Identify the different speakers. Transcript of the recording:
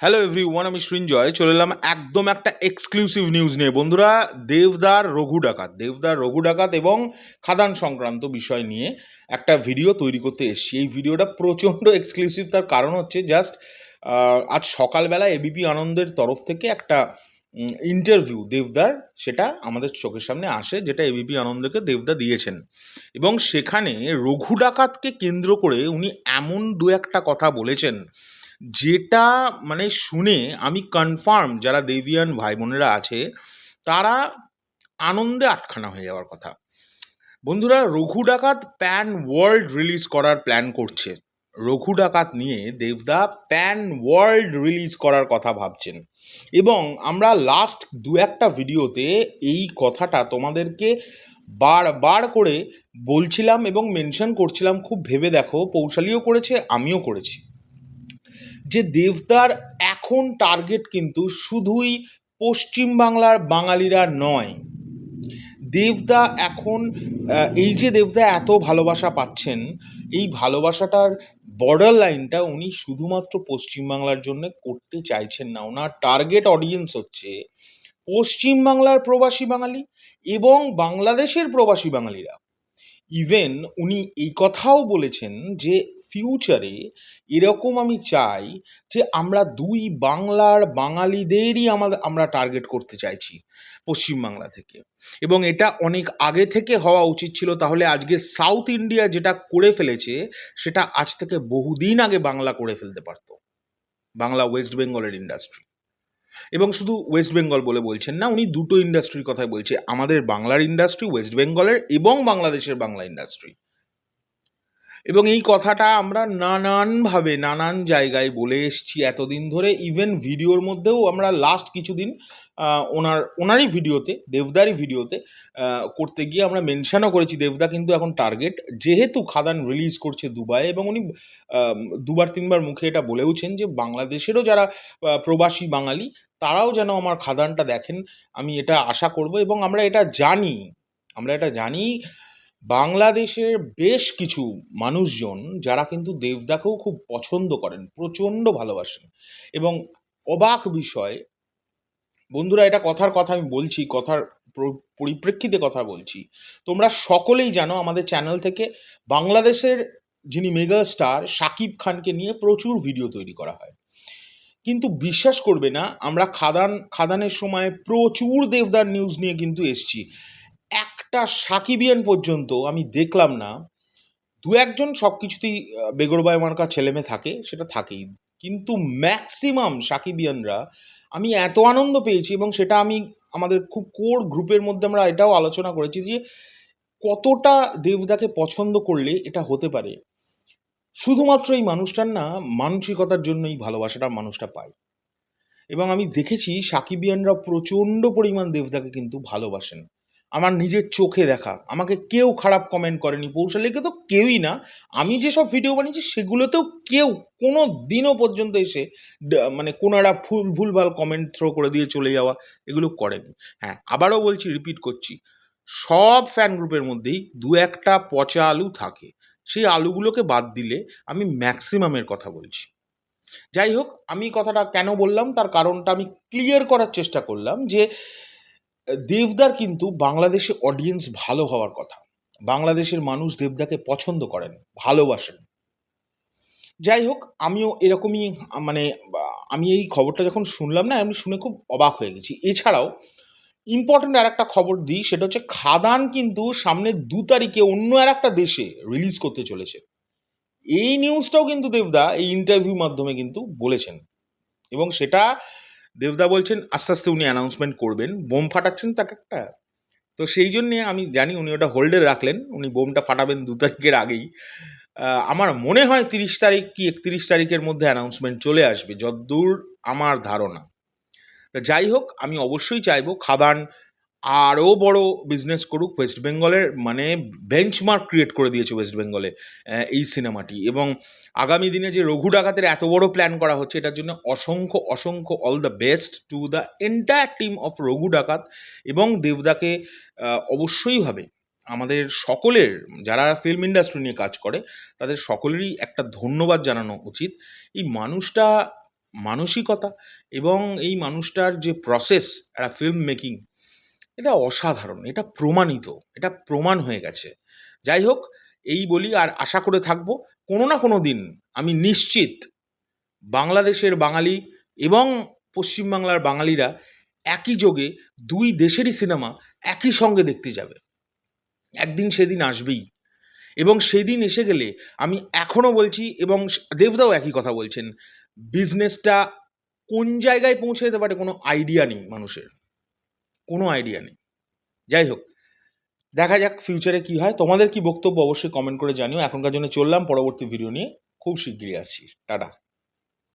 Speaker 1: Hello every one আমি সৃঞ্জয়। চলে এলাম একদম একটা এক্সক্লুসিভ নিউজ নিয়ে। বন্ধুরা, দেবদার রঘু ডাকাত, দেবদার রঘু ডাকাত এবং খাদান সংক্রান্ত বিষয় নিয়ে একটা ভিডিও তৈরি করতে এসেছি। এই ভিডিওটা প্রচণ্ড এক্সক্লুসিভ তার কারণ হচ্ছে জাস্ট আজ সকালবেলা এবিপি আনন্দের তরফ থেকে একটা ইন্টারভিউ দেবদার, সেটা আমাদের চোখের সামনে আসে, যেটা এবিপি আনন্দকে দেবদা দিয়েছেন। এবং সেখানে রঘু ডাকাতকে কেন্দ্র করে উনি এমন দু একটা কথা বলেছেন। যেটা মানে শুনে আমি কনফার্ম যারা দেবিয়ান ভাই বোনেরা আছে, তারা আনন্দে আটখানা হয়ে যাওয়ার কথা। বন্ধুরা, Raghu Dakat pan world release করার প্ল্যান করছে। রঘু ডাকাত নিয়ে দেবদা প্যান ওয়ার্ল্ড রিলিজ করার কথা ভাবছেন। এবং আমরা লাস্ট দু একটা ভিডিওতে এই কথাটা তোমাদেরকে বারবার করে বলছিলাম এবং মেনশন করছিলাম, খুব ভেবে দেখো পৌশালিও করেছে, আমিও করেছি। যে দেবদার এখন টার্গেট কিন্তু শুধুই পশ্চিমবাংলার বাঙালিরা নয়। দেবদা এখন এই যে দেবদা এত ভালোবাসা পাচ্ছেন, এই ভালোবাসাটার বর্ডার লাইনটা উনি শুধুমাত্র পশ্চিমবাংলার জন্য করতে চাইছেন না। ওনার টার্গেট অডিয়েন্স হচ্ছে পশ্চিমবাংলার প্রবাসী বাঙালি এবং বাংলাদেশের প্রবাসী বাঙালিরা। ইভেন উনি এই কথাও বলেছেন যে ফিউচারে এরকম আমি চাই যে আমরা দুই বাংলার বাঙালিদেরই আমাদের আমরা টার্গেট করতে চাইছি পশ্চিমবাংলা থেকে। এবং এটা অনেক আগে থেকে হওয়া উচিত ছিল, তাহলে আজকে সাউথ ইন্ডিয়া যেটা করে ফেলেছে, সেটা আজ থেকে বহুদিন আগে বাংলা করে ফেলতে পারতো। বাংলা ওয়েস্ট বেঙ্গলের ইন্ডাস্ট্রি এবং শুধু ওয়েস্ট বেঙ্গল বলে বলছেন না, উনি দুটো ইন্ডাস্ট্রির কথাই বলছে। আমাদের বাংলার ইন্ডাস্ট্রি ওয়েস্ট বেঙ্গলের এবং বাংলাদেশের বাংলা ইন্ডাস্ট্রি এবং এই কথাটা আমরা নানানভাবে, নানান জায়গায় বলে এসছি এতদিন ধরে। ইভেন ভিডিওর মধ্যেও আমরা লাস্ট কিছুদিন ওনার, ওনারই ভিডিওতে দেবদারই ভিডিওতে করতে গিয়ে আমরা মেনশনও করেছি। দেবদা কিন্তু এখন টার্গেট যেহেতু খাদান রিলিজ করছে দুবাই এবং উনি দুবার, তিনবার মুখে এটা বলেওছেন যে বাংলাদেশেরও যারা প্রবাসী বাঙালি, তারাও যেন আমার খাদানটা দেখেন। আমি এটা আশা করব এবং আমরা এটা জানি, আমরা এটা জানি বাংলাদেশের বেশ কিছু মানুষজন, যারা কিন্তু দেবদাকেও খুব পছন্দ করেন, প্রচণ্ড ভালোবাসেন এবং অবাক বিষয়, বন্ধুরা এটা কথার কথা আমি বলছি, কথার পরিপ্রেক্ষিতে কথা বলছি। তোমরা সকলেই জানো আমাদের চ্যানেল থেকে বাংলাদেশের যিনি মেগা স্টার শাকিব খানকে নিয়ে প্রচুর ভিডিও তৈরি করা হয়। কিন্তু বিশ্বাস করবে না, আমরা খাদান, খাদানের সময় প্রচুর দেবদার নিউজ নিয়ে কিন্তু এসছি। একটা সাকিবিয়ান পর্যন্ত আমি দেখলাম না। দু একজন সব কিছুতেই বেগরবায় মার্কা ছেলেমেয়ে থাকে, সেটা থাকেই। কিন্তু ম্যাক্সিমাম সাকিবিয়ানরা আমি এত আনন্দ পেয়েছি এবং সেটা আমি আমাদের খুব কোর গ্রুপের মধ্যে আমরা এটাও আলোচনা করেছি যে, কতটা দেবদাকে পছন্দ করলে এটা হতে পারে। শুধুমাত্র এই মানুষটার না, মানসিকতার জন্য এই ভালোবাসাটা মানুষটা পায়। এবং আমি দেখেছি সাকিবিয়ানরা প্রচণ্ড পরিমাণ দেবদাকে কিন্তু ভালোবাসেন। আমার নিজের চোখে দেখা। আমাকে কেউ খারাপ কমেন্ট করেনি। পৌশালীকে তো কেউই না। আমি যেসব ভিডিও বানিয়েছি, সেগুলোতেও কেউ কোনো দিনও পর্যন্ত এসে মানে কোনারা ভুল, ভুলভাল কমেন্ট থ্রো করে দিয়ে চলে যাওয়া এগুলো করেনি। হ্যাঁ আবারও বলছি রিপিট করছি। সব ফ্যান গ্রুপের মধ্যেই দু একটা পচা আলু থাকে। সেই আলুগুলোকে বাদ দিলে আমি ম্যাক্সিমামের কথা বলছি। যাই হোক, আমি কথাটা কেন বললাম? তার কারণটা আমি ক্লিয়ার করার চেষ্টা করলাম যে দেবদার কিন্তু বাংলাদেশে অডিয়েন্স ভালো হওয়ার কথা। বাংলাদেশের মানুষ দেবদাকে পছন্দ করেন, ভালোবাসেন। যাই হোক, আমিও এরকমই মানে আমি এই খবরটা যখন শুনলাম না, আমি শুনে খুব অবাক হয়ে গেছি। এছাড়াও ইম্পর্ট্যান্ট আর একটা খবর দিই, সেটা হচ্ছে খাদান কিন্তু সামনের দু তারিখে অন্য আর একটা দেশে রিলিজ করতে চলেছে। এই নিউজটাও কিন্তু দেবদা এই ইন্টারভিউ মাধ্যমে কিন্তু বলেছেন। এবং সেটা দেবদা বলছেন, আস্তে আস্তে উনি অ্যানাউন্সমেন্ট করবেন, বোম ফাটাচ্ছেন তাকে একটা। তো সেই জন্যে আমি জানি উনি ওটা হোল্ডে রাখলেন, উনি বোমটা ফাটাবেন দু তারিখের আগেই। আমার মনে হয় তিরিশ তারিখ কি একত্রিশ তারিখের মধ্যে অ্যানাউন্সমেন্ট চলে আসবে, যদ্দূর আমার ধারণা। তা যাই হোক, আমি অবশ্যই চাইব খাদান আরও বড় বিজনেস করুক ওয়েস্ট বেঙ্গলের মানে বেঞ্চমার্ক ক্রিয়েট করে দিয়েছে ওয়েস্ট বেঙ্গলে এই সিনেমাটি এবং আগামী দিনে যে রঘু ডাকাতের এত বড় প্ল্যান করা হচ্ছে, এটার জন্য অসংখ্য অসংখ্য all the best to the entire team of Raghu Dakat এবং দেবদাকে অবশ্যইভাবে আমাদের সকলের, যারা ফিল্ম ইন্ডাস্ট্রি নিয়ে কাজ করে, তাদের সকলেরই একটা ধন্যবাদ জানানো উচিত। এই মানুষটা মানসিকতা এবং এই মানুষটার যে প্রসেস একটা ফিল্ম মেকিং এটা অসাধারণ, এটা প্রমাণিত, এটা প্রমাণ হয়ে গেছে। যাই হোক, এই বলি আর আশা করে থাকব, কোনো না কোনো দিন আমি নিশ্চিত বাংলাদেশের বাঙালি এবং পশ্চিমবাংলার বাঙালিরা একই যোগে দুই দেশেরই সিনেমা একই সঙ্গে দেখতে যাবে। একদিন সেদিন আসবেই। এবং সেদিন এসে গেলে আমি এখনও বলছি এবং দেবদাও একই কথা বলছেন বিজনেসটা কোন জায়গায় পৌঁছে যেতে পারে কোনো আইডিয়া নেই মানুষের। কোনো আইডিয়া নেই। যাই হোক, দেখা যাক ফিউচারে কি হয়। তোমাদের কি বক্তব্য অবশ্যই কমেন্ট করে জানিও। এখনকার জন্য চললাম। পরবর্তী ভিডিও নিয়ে খুব শিগগিরই আসছি। টাটা।